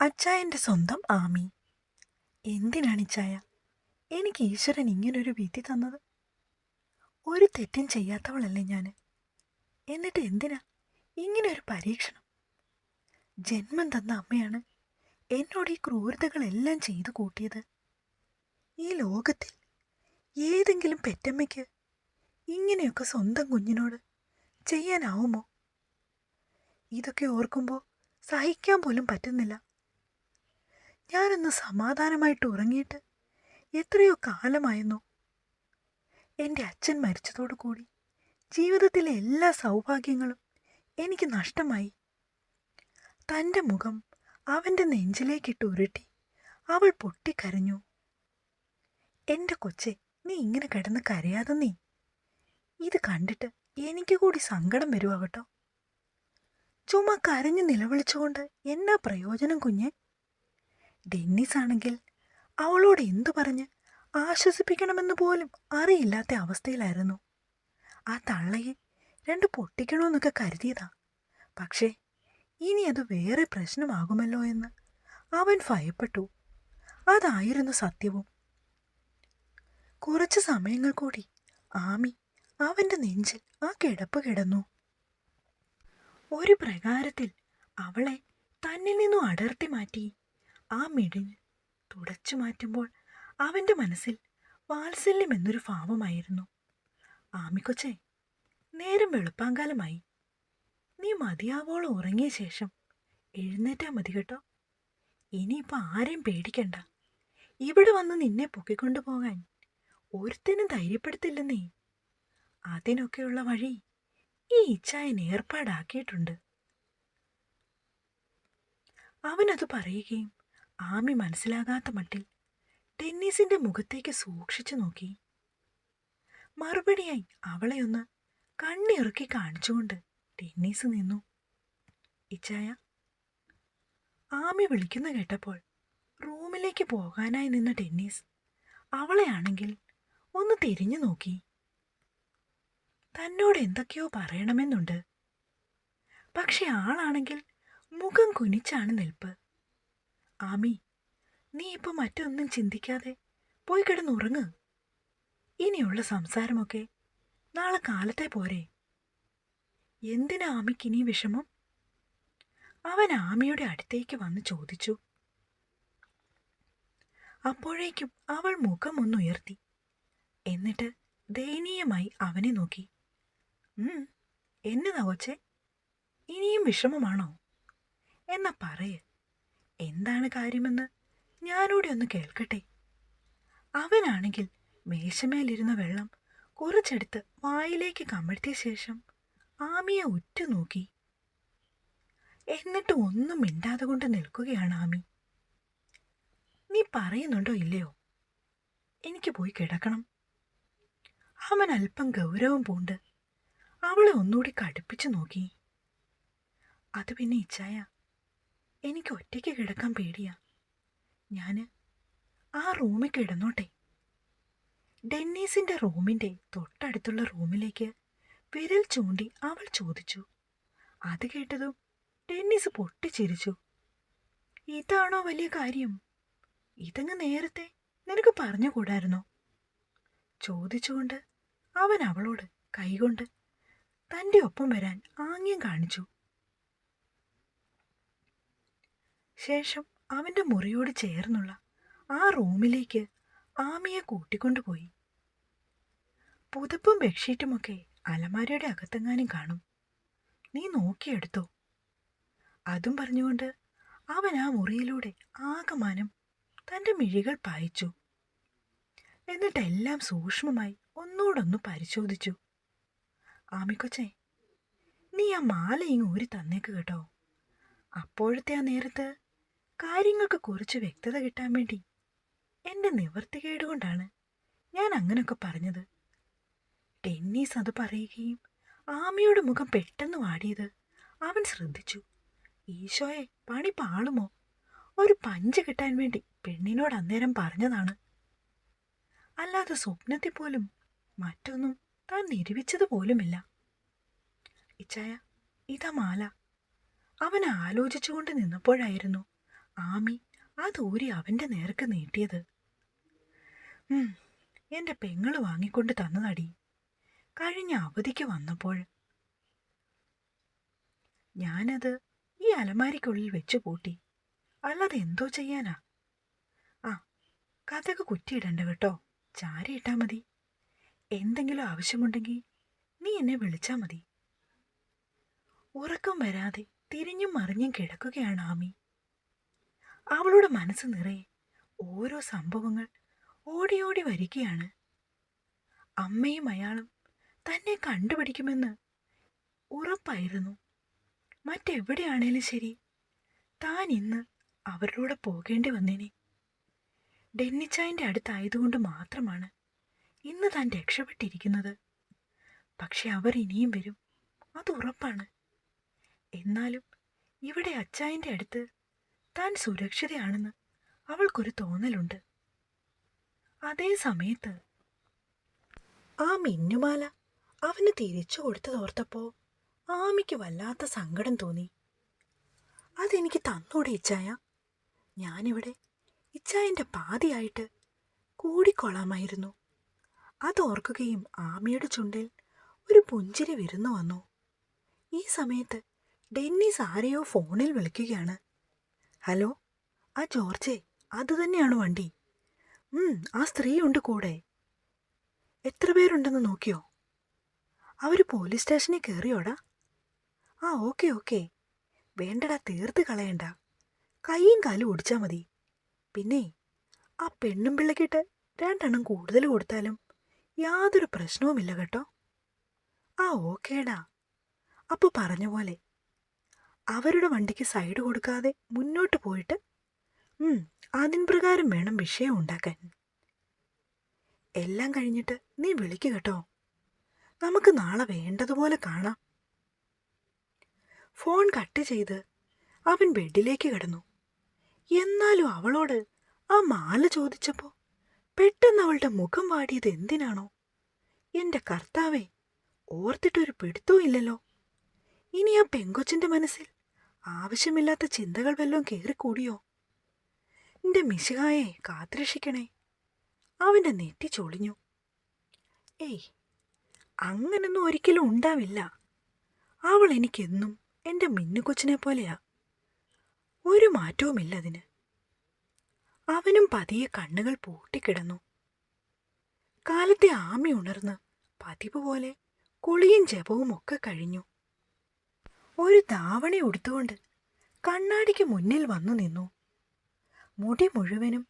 അച്ചായന്റെ സ്വന്തം ആമി. എന്തിനാണ് ഇച്ചായ? എനിക്ക് ഈശ്വരൻ ഇങ്ങനൊരു വിധി തന്നത്. ഒരു തെറ്റും ചെയ്യാത്തവളല്ലേ ഞാൻ എന്നിട്ട് എന്തിനാ ഇങ്ങനെ ഒരു പരീക്ഷണം? ജന്മം തന്ന അമ്മയാണ് എന്നോട് ഈ ക്രൂരതകളെല്ലാം ചെയ്തു കൂട്ടിയത്. ഈ ലോകത്തിൽ ഏതെങ്കിലും പെറ്റമ്മയ്ക്ക് ഇങ്ങനെയൊക്കെ സ്വന്തം കുഞ്ഞിനോട് ചെയ്യാനാവുമോ? ഇതൊക്കെ ഓർക്കുമ്പോൾ സഹിക്കാൻ പോലും പറ്റുന്നില്ല. ഞാനൊന്ന് സമാധാനമായിട്ട് ഉറങ്ങിയിട്ട് എത്രയോ കാലമായിരുന്നു എന്റെ അച്ഛൻ മരിച്ചതോടു കൂടി ജീവിതത്തിലെ എല്ലാ സൗഭാഗ്യങ്ങളും എനിക്ക് നഷ്ടമായി. തന്റെ മുഖം അവന്റെ നെഞ്ചിലേക്കിട്ട് ഉരുട്ടി അവൾ പൊട്ടിക്കരഞ്ഞു. എന്റെ കൊച്ചെ നീ ഇങ്ങനെ കിടന്ന് കരയാതെ നീ ഇത് കണ്ടിട്ട് എനിക്ക് കൂടി സങ്കടം വരുവാ ചുമ കരഞ്ഞു നിലവിളിച്ചുകൊണ്ട് എന്നാ പ്രയോജനം കുഞ്ഞെ? ഡെന്നിസ് ആണെങ്കിൽ അവളോട് എന്തു പറഞ്ഞ് ആശ്വസിപ്പിക്കണമെന്ന് പോലും അറിയില്ലാത്ത അവസ്ഥയിലായിരുന്നു. ആ തള്ളയെ രണ്ട് പൊട്ടിക്കണമെന്നൊക്കെ കരുതിയതാ. പക്ഷേ ഇനി അത് വേറെ പ്രശ്നമാകുമല്ലോ എന്ന് അവൻ ഭയപ്പെട്ടു. അതായിരുന്നു സത്യവും. കുറച്ച് സമയങ്ങൾ കൂടി ആമി അവന്റെ നെഞ്ചിൽ ആ കിടപ്പ് കിടന്നു. ഒരു പ്രകാരത്തിൽ അവളെ തന്നിൽ നിന്നും അടർത്തി മാറ്റി ആ മിടിഞ്ഞ് തുടച്ചു മാറ്റുമ്പോൾ അവന്റെ മനസ്സിൽ വാത്സല്യം എന്നൊരു ഭാവമായിരുന്നു. ആമിക്കൊച്ചെ നേരം വെളുപ്പാങ്കാലമായി. നീ മതിയാവോളം ഉറങ്ങിയ ശേഷം എഴുന്നേറ്റാ മതി കേട്ടോ. ഇനിയിപ്പോൾ ആരെയും പേടിക്കണ്ട. ഇവിടെ വന്ന് നിന്നെ പൊക്കിക്കൊണ്ടു പോകാൻ ഒരുത്തിനും ധൈര്യപ്പെടുത്തില്ലെന്നേ. അതിനൊക്കെയുള്ള വഴി ഈ ഇച്ഛായൻ ഏർപ്പാടാക്കിയിട്ടുണ്ട്. അവനത് പറയുകയും ആമി മനസ്സിലാകാത്ത മട്ടിൽ ടെന്നീസിന്റെ മുഖത്തേക്ക് സൂക്ഷിച്ചു നോക്കി. മറുപടിയായി അവളെ ഒന്ന് കണ്ണിറുക്കി കാണിച്ചുകൊണ്ട് ടെന്നീസ് നിന്നു. ഇച്ചായ ആമി വിളിക്കുന്ന കേട്ടപ്പോൾ റൂമിലേക്ക് പോകാനായി നിന്ന ടെന്നീസ് അവളെയാണെങ്കിൽ ഒന്ന് തിരിഞ്ഞു നോക്കി. തന്നോട് എന്തൊക്കെയോ പറയണമെന്നുണ്ട്. പക്ഷെ ആളാണെങ്കിൽ മുഖം കുനിച്ചാണ് നിൽപ്പ്. ആമി നീ ഇപ്പൊ മറ്റൊന്നും ചിന്തിക്കാതെ പോയി കിടന്നുറങ്ങ്. ഇനിയുള്ള സംസാരമൊക്കെ നാളെ കാലത്തെ പോരെ. എന്തിനാ ആമിക്ക് ഇനി വിഷമം? അവൻ ആമിയുടെ അടുത്തേക്ക് വന്ന് ചോദിച്ചു. അപ്പോഴേക്കും അവൾ മുഖം ഒന്നുയർത്തി എന്നിട്ട് ദയനീയമായി അവനെ നോക്കി. എന്നതാ കൊച്ചേ? ഇനിയും വിഷമമാണോ? എന്നാ പറയ്. എന്താണ് കാര്യമെന്ന് ഞാനൂടെ ഒന്ന് കേൾക്കട്ടെ. അവനാണെങ്കിൽ മേശമേലിരുന്ന വെള്ളം കുറച്ചെടുത്ത് വായിലേക്ക് കമഴ്ത്തിയ ശേഷം ആമിയെ ഉറ്റുനോക്കി. എന്നിട്ട് ഒന്നും മിണ്ടാതെ കൊണ്ട് നിൽക്കുകയാണ് ആമി. നീ പറയുന്നുണ്ടോ ഇല്ലയോ? എനിക്ക് പോയി കിടക്കണം. അവൻ അല്പം ഗൗരവം പൂണ്ട് അവളെ ഒന്നുകൂടി കടുപ്പിച്ചു നോക്കി. അത് പിന്നെ ഇച്ചായ എനിക്ക് ഒറ്റയ്ക്ക് കിടക്കാൻ പേടിയാ. ഞാൻ ആ റൂമിൽ കിടന്നോട്ടെ. ഡെന്നീസിന്റെ റൂമിന്റെ തൊട്ടടുത്തുള്ള റൂമിലേക്ക് വിരൽ ചൂണ്ടി അവൾ ചോദിച്ചു. അത് കേട്ടതും ഡെന്നീസ് പൊട്ടിച്ചിരിച്ചു. ഇതാണോ വലിയ കാര്യം? ഇതങ്ങ് നേരത്തെ നിനക്ക് പറഞ്ഞുകൂടായിരുന്നോ ചോദിച്ചുകൊണ്ട് അവൻ അവളോട് കൈകൊണ്ട് തന്റെ ഒപ്പം വരാൻ ആംഗ്യം കാണിച്ചു. ശേഷം അവന്റെ മുറിയോട് ചേർന്നുള്ള ആ റൂമിലേക്ക് ആമിയെ കൂട്ടിക്കൊണ്ടുപോയി. പുതപ്പും ബെഡ്ഷീറ്റുമൊക്കെ അലമാരയുടെ അകത്തെങ്ങാനും കാണും. നീ നോക്കിയെടുത്തോ. അതും പറഞ്ഞുകൊണ്ട് അവൻ ആ മുറിയിലൂടെ ആകമാനം തന്റെ മിഴികൾ പായിച്ചു. എന്നിട്ടെല്ലാം സൂക്ഷ്മമായി ഒന്നോടൊന്ന് പരിശോധിച്ചു. ആമിക്കൊച്ചേ നീ ആ മാല ഇങ്ങ് ഊരി തന്നേക്ക് കേട്ടോ. അപ്പോഴത്തെ ആ നേരത്ത് കാര്യങ്ങൾക്ക് കുറച്ച് വ്യക്തത കിട്ടാൻ വേണ്ടി എന്റെ നിവർത്തികേട് കൊണ്ടാണ് ഞാൻ അങ്ങനെയൊക്കെ പറഞ്ഞത്. ടെന്നീസ് അത് പറയുകയും ആമിയുടെ മുഖം പെട്ടെന്ന് വാടിയത് അവൻ ശ്രദ്ധിച്ചു. ഈശോയെ പണി പാളുമോ ഒരു പഞ്ച് കിട്ടാൻ വേണ്ടി പെണ്ണിനോട് അന്നേരം പറഞ്ഞതാണ്. അല്ലാതെ സ്വപ്നത്തിൽ പോലും മറ്റൊന്നും താൻ നിരൂപിച്ചത് പോലുമില്ല. ഇച്ചായ ഇതാ മാല. അവൻ ആലോചിച്ചുകൊണ്ട് നിന്നപ്പോഴായിരുന്നു ആമി അത് ഊരി അവന്റെ നേർക്ക് നീട്ടിയത്. എന്റെ പെങ്ങൾ വാങ്ങിക്കൊണ്ട് തന്നതടി. കഴിഞ്ഞ അവധിക്ക് വന്നപ്പോൾ. ഞാനത് ഈ അലമാരിക്കുള്ളിൽ വെച്ചു പൂട്ടി. അല്ലാതെ എന്തോ ചെയ്യാനാ? ആ കഥക്ക് കുറ്റിയിടണ്ട കേട്ടോ. ചാരിയിട്ടാ മതി. എന്തെങ്കിലും ആവശ്യമുണ്ടെങ്കിൽ നീ എന്നെ വിളിച്ചാ മതി. ഉറക്കം വരാതെ തിരിഞ്ഞും മറിഞ്ഞും കിടക്കുകയാണ് ആമി. അവളുടെ മനസ്സ് നിറയെ ഓരോ സംഭവങ്ങൾ ഓടി ഓടി വരികയാണ്. അമ്മയും അയാളും തന്നെ കണ്ടുപിടിക്കുമെന്ന് ഉറപ്പായിരുന്നു. മറ്റെവിടെയാണേലും ശരി താൻ ഇന്ന് അവരുടെ പോകേണ്ടി വന്നേനെ. ഡെന്നിച്ചായന്റെ അടുത്തായതുകൊണ്ട് മാത്രമാണ് ഇന്ന് താൻ രക്ഷപ്പെട്ടിരിക്കുന്നത്. പക്ഷെ അവർ ഇനിയും വരും അത് ഉറപ്പാണ്. എന്നാലും ഇവിടെ അച്ചായന്റെ അടുത്ത് താൻ സുരക്ഷിതയാണെന്ന് അവൾക്കൊരു തോന്നലുണ്ട്. അതേ സമയത്ത് ആ മിന്നുമാല അവന് തിരിച്ചു കൊടുത്തതോർത്തപ്പോ ആമിക്ക് വല്ലാത്ത സങ്കടം തോന്നി. അതെനിക്ക് തന്നൂടെ ഇച്ചായ. ഞാനിവിടെ ഇച്ചായന്റെ പാതിയായിട്ട് കൂടിക്കൊള്ളാമായിരുന്നു. അതോർക്കുകയും ആമിയുടെ ചുണ്ടിൽ ഒരു പുഞ്ചിരി വിരുന്നു വന്നു. ഈ സമയത്ത് ഡെന്നിസ് ആരെയോ ഫോണിൽ വിളിക്കുകയാണ്. ഹലോ? ആ ജോർജേ അത് തന്നെയാണ് വണ്ടി. ആ സ്ത്രീയുണ്ട് കൂടെ. എത്ര പേരുണ്ടെന്ന് നോക്കിയോ? അവർ പോലീസ് സ്റ്റേഷനിൽ കയറിയോടാ ആ ഓക്കെ ഓക്കെ. വേണ്ടടാ തീർത്ത് കളയണ്ട. കൈയും കാലും ഓടിച്ചാൽ മതി. പിന്നെ ആ പെണ്ണും പിള്ളക്കിട്ട് രണ്ടെണ്ണം കൂടുതൽ കൊടുത്താലും യാതൊരു പ്രശ്നവുമില്ല കേട്ടോ. ആ ഓക്കേടാ. അപ്പോൾ പറഞ്ഞ പോലെ അവരുടെ വണ്ടിക്ക് സൈഡ് കൊടുക്കാതെ മുന്നോട്ട് പോയിട്ട് അതിന് പ്രകാരം വേണം വിഷയം ഉണ്ടാക്കാൻ. എല്ലാം കഴിഞ്ഞിട്ട് നീ വിളിക്കു കേട്ടോ. നമുക്ക് നാളെ വേണ്ടതുപോലെ കാണാം. ഫോൺ കട്ട് ചെയ്ത് അവൻ ബെഡിലേക്ക് കിടന്നു. എന്നാലും അവളോട് ആ മാല ചോദിച്ചപ്പോ പെട്ടെന്ന് അവളുടെ മുഖം വാടിയത് എന്തിനാണോ? എന്റെ കർത്താവേ ഓർത്തിട്ടൊരു പിടുത്തവും ഇല്ലല്ലോ. ഇനി ആ പെങ്കൊച്ചിന്റെ മനസ്സിൽ ആവശ്യമില്ലാത്ത ചിന്തകൾ വല്ലതും കേറിക്കൂടിയോ? എന്റെ മിശിഹായെ കാത്തുരക്ഷിക്കണേ. അവന്റെ നെറ്റി ചൊളിഞ്ഞു. ഏയ് അങ്ങനൊന്നും ഒരിക്കലും ഉണ്ടാവില്ല. അവൾ എനിക്കെന്നും എന്റെ മിന്നുകൊച്ചിനെ പോലെയാ. ഒരു മാറ്റവുമില്ല അതിന്. അവനും പതിയെ കണ്ണുകൾ പൂട്ടിക്കിടന്നു. കാലത്തെ ആമി ഉണർന്ന് പതിവ് പോലെ കുളിയും ജപവും ഒക്കെ കഴിഞ്ഞു. ഒരു ധാവണി ഉടുത്തുകൊണ്ട് കണ്ണാടിക്ക് മുന്നിൽ വന്നു നിന്നു. മുടി മുഴുവനും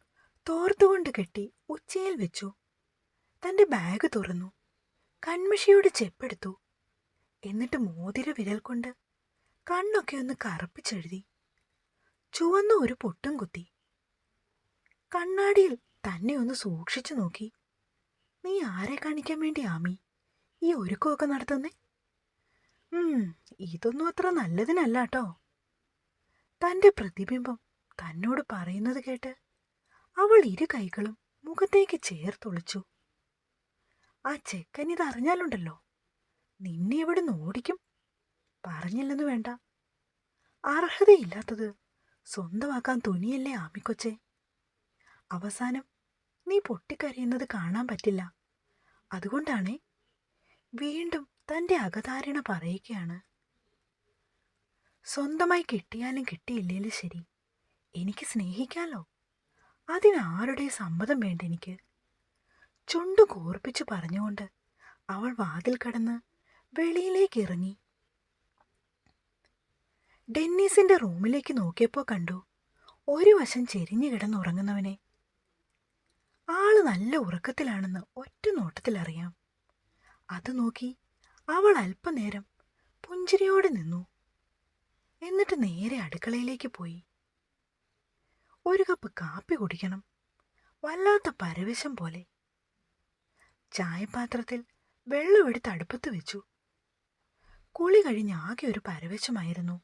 തോർത്തുകൊണ്ട് കെട്ടി ഉച്ചയിൽ വെച്ചു. തന്റെ ബാഗ് തുറന്നു. കൺമഷിയുടെ ചെപ്പെടുത്തു എന്നിട്ട് മോതിര വിരൽ കൊണ്ട് കണ്ണൊക്കെ ഒന്ന് കറുപ്പിച്ചെഴുതി. ചുവന്ന ഒരു പൊട്ടും കുത്തി. കണ്ണാടിയിൽ തന്നെ ഒന്ന് സൂക്ഷിച്ചു നോക്കി. നീ ആരെ കാണിക്കാൻ വേണ്ടി ആമി ഈ ഒരുക്കമൊക്കെ നടത്തുന്നേ? ഇതൊന്നും അത്ര നല്ലതിനല്ല കേട്ടോ തന്റെ പ്രതിബിംബം തന്നോട് പറയുന്നത് കേട്ട് അവൾ ഇരു കൈകളും മുഖത്തേക്ക് ചേർത്തൊളിച്ചു. ആ ചെക്കൻ ഇതറിഞ്ഞാലുണ്ടല്ലോ നിന്നെ ഇവിടെ ഓടിക്കും. പറഞ്ഞില്ലെന്ന് വേണ്ട. അർഹതയില്ലാത്തത് സ്വന്തമാക്കാൻ തുനിയല്ലേ ആമിക്കൊച്ചെ. അവസാനം നീ പൊട്ടിക്കരയുന്നത് കാണാൻ പറ്റില്ല. അതുകൊണ്ടാണേ വീണ്ടും തന്റെ അകതാരിണ പറയുകയാണ് സ്വന്തമായി കിട്ടിയാലും കിട്ടിയില്ലേലും ശരി എനിക്ക് സ്നേഹിക്കാലോ? അതിനാരുടെ സമ്മതം വേണ്ട എനിക്ക്? ചുണ്ടു കോർപ്പിച്ചു പറഞ്ഞുകൊണ്ട് അവൾ വാതിൽ കടന്ന് വെളിയിലേക്ക് ഇറങ്ങി. ഡെന്നീസിന്റെ റൂമിലേക്ക് നോക്കിയപ്പോൾ കണ്ടു ഒരു വശം ചെരിഞ്ഞു കിടന്നുറങ്ങുന്നവനെ. ആൾ നല്ല ഉറക്കത്തിലാണെന്ന് ഒറ്റ നോട്ടത്തിൽ അറിയാം അത് നോക്കി അവൾ അല്പനേരം പുഞ്ചിരിയോടെ നിന്നു. എന്നിട്ട് നേരെ അടുക്കളയിലേക്ക് പോയി. ഒരു കപ്പ് കാപ്പി കുടിക്കണം. വല്ലാത്ത പരവശം പോലെ. ചായപാത്രത്തിൽ വെള്ളമെടുത്ത് അടുപ്പത്ത് വെച്ചു. കുളി കഴിഞ്ഞ് ആകെ ഒരു പരവശമായിരുന്നു.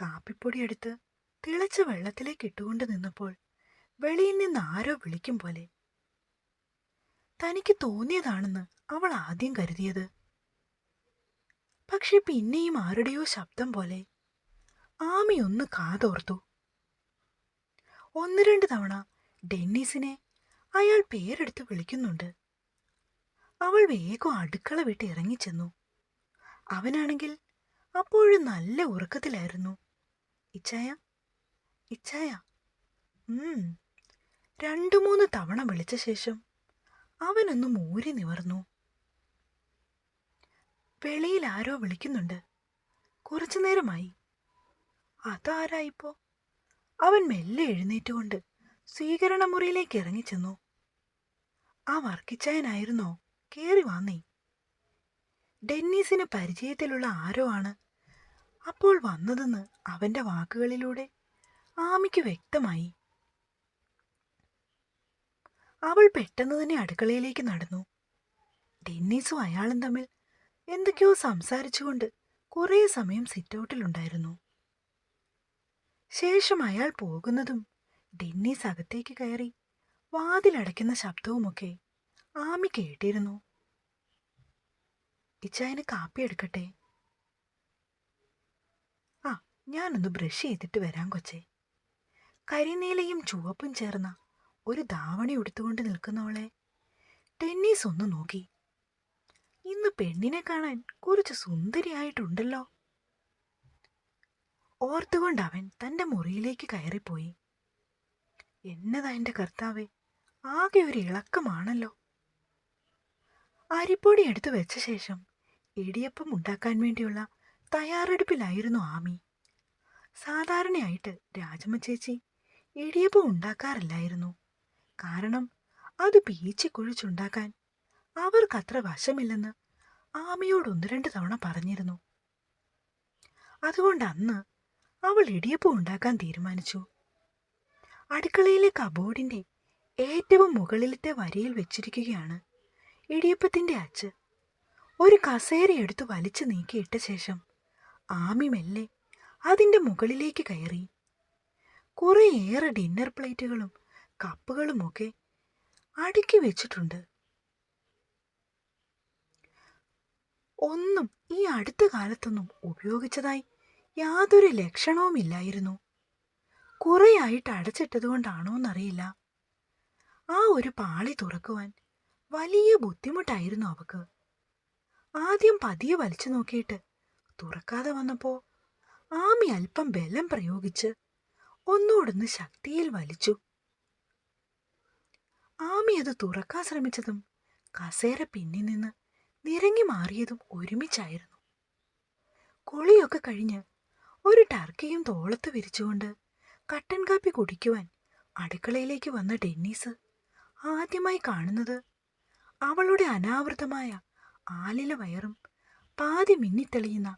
കാപ്പിപ്പൊടി എടുത്ത് തിളച്ച വെള്ളത്തിലേക്ക് ഇട്ടുകൊണ്ട് നിന്നപ്പോൾ വെളിയിൽ നിന്ന് ആരോ വിളിക്കും പോലെ. തനിക്ക് തോന്നിയതാണെന്ന് അവൾ ആദ്യം കരുതിയത്. പക്ഷെ പിന്നെയും ആരുടെയോ ശബ്ദം പോലെ ആമി ഒന്ന് കാതോർത്തു. ഒന്ന് രണ്ട് തവണ ഡെന്നീസിനെ അയാൾ പേരെടുത്ത് വിളിക്കുന്നുണ്ട്. അവൾ വേഗം അടുക്കള വിട്ട് ഇറങ്ങിച്ചെന്നു. അവനാണെങ്കിൽ അപ്പോഴും നല്ല ഉറക്കത്തിലായിരുന്നു. ഇച്ചായ ഇച്ചായ. രണ്ടു മൂന്ന് തവണ വിളിച്ച ശേഷം അവനൊന്ന് മൂരി നിവർന്നു. വെളിയിൽ ആരോ വിളിക്കുന്നുണ്ട്. കുറച്ചു നേരമായി. അതാരായിപ്പോ അവൻ മെല്ലെ എഴുന്നേറ്റുകൊണ്ട് സ്വീകരണ മുറിയിലേക്ക് ഇറങ്ങിച്ചെന്നു. ആ വർക്കിച്ചായനായിരുന്നോ? കേറി വന്നേ. ഡെന്നീസിന് പരിചയത്തിലുള്ള ആരോ ആണ്. അപ്പോൾ വന്നതെന്ന് അവന്റെ വാക്കുകളിലൂടെ ആമിക്ക് വ്യക്തമായി. അവൾ പെട്ടെന്ന് തന്നെ അടുക്കളയിലേക്ക് നടന്നു. ഡെന്നീസും അയാളും തമ്മിൽ എന്തൊക്കെയോ സംസാരിച്ചുകൊണ്ട് കുറേ സമയം സിറ്റൗട്ടിലുണ്ടായിരുന്നു ശേഷം അയാൾ പോകുന്നതും ഡെന്നീസ് അകത്തേക്ക് കയറി വാതിലടയ്ക്കുന്ന ശബ്ദവുമൊക്കെ ആമി കേട്ടിരുന്നു. ഇച്ചായന് കാപ്പി എടുക്കട്ടെ? ആ ഞാനൊന്ന് ബ്രഷ് ചെയ്തിട്ട് വരാം കൊച്ചേ. കരിനീലയും ചുവപ്പും ചേർന്ന ഒരു ധാവണി ഉടുത്തുകൊണ്ട് നിൽക്കുന്നവളെ ടെന്നീസ് ഒന്ന് നോക്കി ഇന്ന് പെണ്ണിനെ കാണാൻ കുറച്ച് സുന്ദരിയായിട്ടുണ്ടല്ലോ. ഓർത്തുകൊണ്ട് അവൻ തന്റെ മുറിയിലേക്ക് കയറിപ്പോയി. എന്നതാ എന്റെ കർത്താവെ? ആകെ ഒരു ഇളക്കമാണല്ലോ. അരിപ്പൊടി എടുത്തു വെച്ച ശേഷം ഇടിയപ്പം ഉണ്ടാക്കാൻ വേണ്ടിയുള്ള തയ്യാറെടുപ്പിലായിരുന്നു ആമി. സാധാരണയായിട്ട് രാജമ്മ ചേച്ചി ഇടിയപ്പം ഉണ്ടാക്കാറില്ലായിരുന്നു. കാരണം അത് പീച്ചിക്കുഴിച്ചുണ്ടാക്കാൻ അവർക്കത്ര വശമില്ലെന്ന് ആമിയോട് ഒന്ന് രണ്ട് തവണ പറഞ്ഞിരുന്നു. അതുകൊണ്ട് അന്ന് അവൾ ഇടിയപ്പം ഉണ്ടാക്കാൻ തീരുമാനിച്ചു. അടുക്കളയിലെ കബോർഡിന്റെ ഏറ്റവും മുകളിലത്തെ വരിയിൽ വെച്ചിരിക്കുകയാണ് ഇടിയപ്പത്തിന്റെ അച്ച് ഒരു കസേര എടുത്ത് വലിച്ചു നീക്കിയിട്ട ശേഷം ആമി മെല്ലെ അതിന്റെ മുകളിലേക്ക് കയറി. കുറേയേറെ ഡിന്നർ പ്ലേറ്റുകളും കപ്പുകളുമൊക്കെ അടുക്കി വെച്ചിട്ടുണ്ട്. ഒന്നും ഈ അടുത്ത കാലത്തൊന്നും ഉപയോഗിച്ചതായി യാതൊരു ലക്ഷണവുമില്ലായിരുന്നു. കുറേയായിട്ട് അടച്ചിട്ടതുകൊണ്ടാണോ എന്നറിയില്ല ആ ഒരു പാളി തുറക്കുവാൻ വലിയ ബുദ്ധിമുട്ടായിരുന്നു അവക്ക്. ആദ്യം പതിയെ വലിച്ചു നോക്കിയിട്ട് തുറക്കാതെ വന്നപ്പോ ആമി അല്പം ബലം പ്രയോഗിച്ച് ഒന്നോടൊന്ന് ശക്തിയിൽ വലിച്ചു. ആമി അത് തുറക്കാൻ ശ്രമിച്ചതും കസേര പിന്നിൽ നിന്ന് നിരങ്ങി മാറിയതും ഒരുമിച്ചായിരുന്നു. കുളിയൊക്കെ കഴിഞ്ഞ് ഒരു ടർക്കിയും തോളത്ത് വിരിച്ചുകൊണ്ട് കട്ടൻ കാപ്പി കുടിക്കുവാൻ അടുക്കളയിലേക്ക് വന്ന ഡെന്നീസ് ആദ്യമായി കാണുന്നത് അവളുടെ അനാവൃതമായ ആലില വയറും പാതി മിന്നിത്തെളിയുന്ന